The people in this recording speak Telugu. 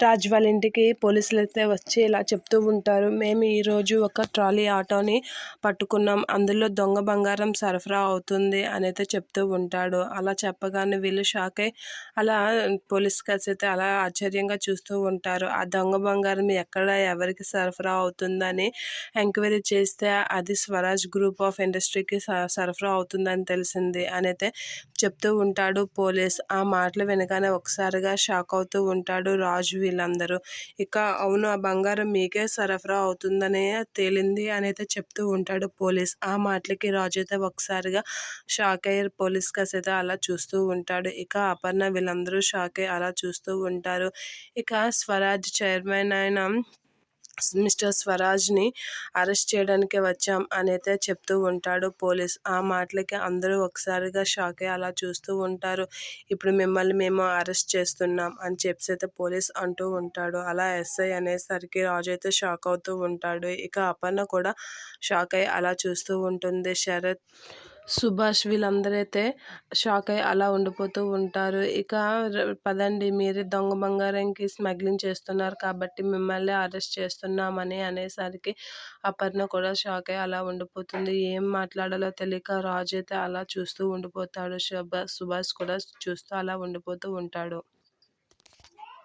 రాజ్ వాళ్ళ ఇంటికి పోలీసులు అయితే వచ్చి ఇలా చెప్తూ ఉంటారు. మేము ఈరోజు ఒక ట్రాలీ ఆటోని పట్టుకున్నాం. అందులో దొంగ బంగారం సరఫరా అవుతుంది అని అయితే చెప్తూ ఉంటాడు. అలా చెప్పగానే వీళ్ళు షాక్ అయి అలా పోలీస్ కలిసి అయితే అలా ఆశ్చర్యంగా చూస్తూ ఉంటారు. ఆ దొంగ బంగారం ఎక్కడ ఎవరికి సరఫరా అవుతుందని ఎంక్వైరీ చేస్తే అది స్వరాజ్ గ్రూప్ ఆఫ్ ఇండస్ట్రీకి సరఫరా అవుతుందని తెలిసింది అని అయితే చెప్తూ ఉంటాడు పోలీస్. ఆ మాటలు వినగానే ఒకసారిగా షాక్ అవుతూ ఉంటాడు రాజు వీళ్ళందరూ. ఇక అవును ఆ బంగారం మీకే సరఫరా అవుతుందనే తేలింది అని అయితే చెప్తూ ఉంటాడు పోలీస్. ఆ మాటలకి రాజు అయితే ఒకసారిగా షాక్ అయ్యారు పోలీస్ అయితే అలా చూస్తూ ఉంటాడు. ఇక అపర్ణ వీళ్ళందరూ షాక్ అయ్యి అలా చూస్తూ ఉంటారు. ఇక స్వరాజ్ చైర్మన్ అయిన మిస్టర్ స్వరాజ్ని అరెస్ట్ చేయడానికి వచ్చాం అనైతే చెప్తూ ఉంటాడు పోలీస్. ఆ మాటలకి అందరూ ఒకసారిగా షాక్ అయ్యి అలా చూస్తూ ఉంటారు. ఇప్పుడు మిమ్మల్ని మేము అరెస్ట్ చేస్తున్నాం అని చెప్పి అయితే పోలీస్ అంటూ ఉంటాడు. అలా ఎస్ఐ అనేసరికి రాజు అయితే షాక్ అవుతూ ఉంటాడు. ఇక అపర్ణ కూడా షాక్ అయ్యి అలా చూస్తూ ఉంటుంది. శరత్ సుభాష్ వీళ్ళందరైతే షాక్ అయ్యి అలా ఉండిపోతూ ఉంటారు. ఇక పదండి మీరు దొంగ బంగారంకి స్మగ్లింగ్ చేస్తున్నారు కాబట్టి మిమ్మల్ని అరెస్ట్ చేస్తున్నామని అనేసరికి అపర్ణ కూడా షాక్ అయ్యి అలా ఉండిపోతుంది. ఏం మాట్లాడాలో తెలియక రాజు అయితే అలా చూస్తూ ఉండిపోతాడు. సుభాష్ కూడా చూస్తూ అలా ఉండిపోతూ ఉంటాడు.